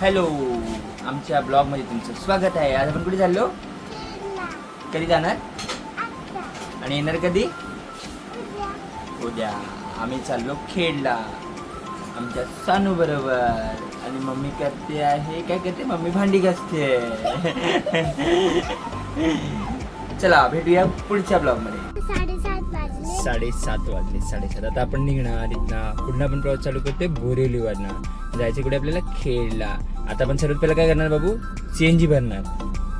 Hello आमच्या ब्लॉगमध्ये तुमचं स्वागत आहे. आज आपण कुठे चाललो? कधी जाणार? आणि येणार कधी? उद्या. आम्ही चाललो खेडला. आमच्या सानू बरोबर. आणि मम्मी करते आहे काय करते? मम्मी भांडी घासते. चला भेटूया पुढच्या ब्लॉगमध्ये. साडेसात वाजले. साडेसात वाजले साडेसात. आता आपण निघणार इथनं. पुन्हा आपण प्रवास चालू करतोय बोरिवलीवरनं. जायचं कुठे आपल्याला खेळला. आता आपण सर्वात पहिला काय करणार बाबू? सीएनजी भरणार.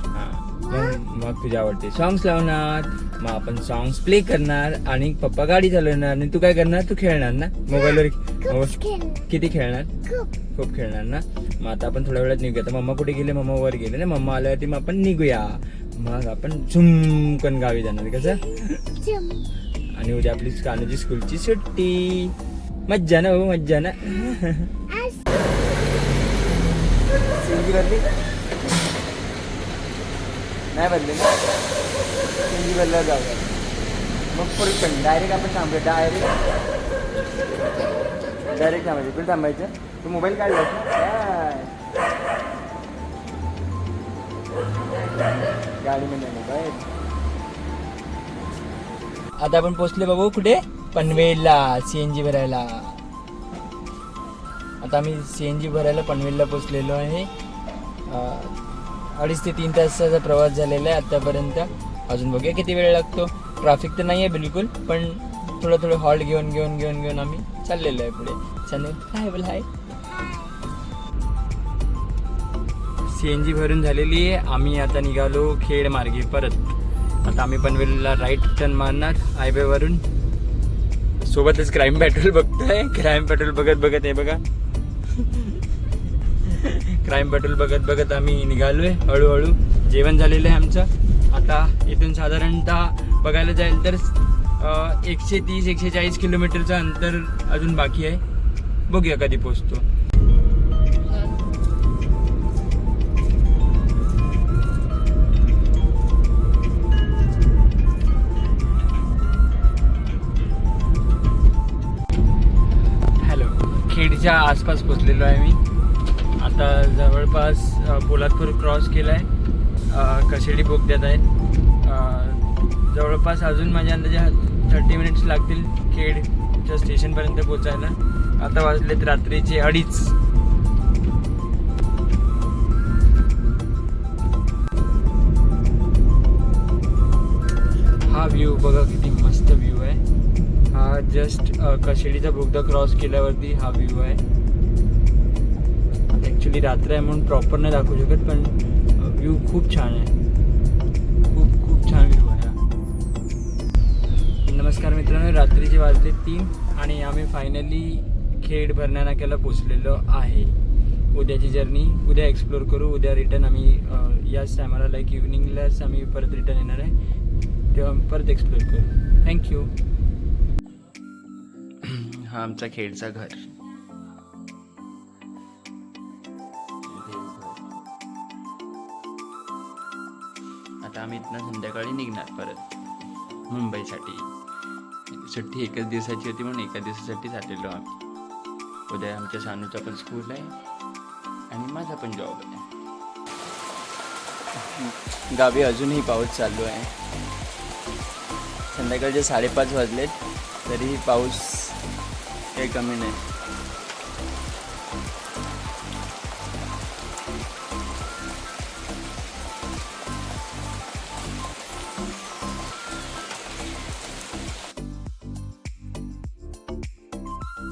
हा. मग तुझ्या आवडते सॉंग्स लावणार. मग आपण सॉंग्स प्ले करणार आणि पप्पा गाडी चालवणार. आणि तू काय करणार? तू खेळणार ना? मोबाईलवर किती खेळणार? खूप. खेळणार ना? मग आता आपण थोड्या वेळात निघूया. तर मम्मा कुठे गेले? मम्मा वर गेले ना? मम्मा आल्यावरती मग आपण निघूया. मग आपण झुमकन गावी जाणार कसं आणि उद्या आपली कानूची स्कूलची सुट्टी. मज्जा ना हो मज्जा ना? सिंगी भरली नाही भरली ना सिंगी भरला जाऊ मग पुढे पण डायरेक्ट आपण थांबूया डायरेक्ट डायरेक्ट थांबायचं कुठे थांबायचं तू मोबाईल काढला गाडी काय? गाडीमध्ये मोबाईल आता आपण पोचले बाबू कुठे पनवेलला सीएनजी भरायला आता आम्ही सी एन जी भरायला पनवेलला पोचलेलो आहे. अडीच ते तीन तासाचा प्रवास झालेला आहे आत्तापर्यंत. अजून बघूया किती वेळ लागतो. ट्रॅफिक तर नाही आहे बिलकुल पण थोडं थोडं हॉल्ट घेऊन घेऊन घेऊन घेऊन आम्ही चाललेलो आहे पुढे. चालेल हाय बोल हाय सी एन जी भरून झालेली आहे. आम्ही आता निघालो खेड मार्गे परत. आता आम्ही पनवेलला राईट टर्न मारणार हायवेवरून सोबतच क्राईम पेट्रोल बघतोय. क्राईम पेट्रोल बघत बघत हे बघा. क्राईम पेट्रोल बघत बघत आम्ही निघालोय हळूहळू. जेवण झालेलं आहे आमचं. आता इथून साधारणतः बघायला जाईल तर एकशे तीस एकशे चाळीस किलोमीटरचं अंतर अजून बाकी आहे. बघूया कधी पोचतो खेडच्या आसपास पोचलेलो आहे मी. आता जवळपास पोलादपूर क्रॉस केला आहे कशेडी बोगद्यात आहे जवळपास अजून माझ्या अंदाजे थर्टी मिनिट्स लागतील खेडच्या स्टेशनपर्यंत पोचायला आता वाजलेत रात्रीचे अडीच. हा व्ह्यू बघा मस्त व्ह्यू आहे. हा जस्ट कशेडीचा बोगदा क्रॉस केल्यावरती हा व्ह्यू आहे. ॲक्च्युली रात्र आहे म्हणून प्रॉपर नाही दाखवू शकत पण व्ह्यू खूप छान आहे. खूप खूप छान व्ह्यू आहे हा. नमस्कार मित्रांनो रात्रीचे वाजले तीन आणि आम्ही फायनली खेड भरण्या नाक्याला पोचलेलो आहे. उद्याची जर्नी उद्या एक्सप्लोर करू उद्या रिटर्न आम्ही याच टायमाला लाईक इव्हनिंगलाच आम्ही परत रिटर्न येणार आहे. तेव्हा आम्ही परत एक्सप्लोर करू. थँक्यू हा आमचा खेडचा घर. आता आम्ही इथनं संध्याकाळी निघणार परत मुंबईसाठी. सुट्टी एकच दिवसाची होती म्हणून एका दिवसासाठी झालेलो आम्ही. उद्या आमच्या सानूचा पण स्कूल आहे आणि माझा पण जॉब आहे. गावी अजूनही पाऊस चालू आहे. संध्याकाळचे साडेपाच वाजलेत तरीही पाऊस काही कमी नाही.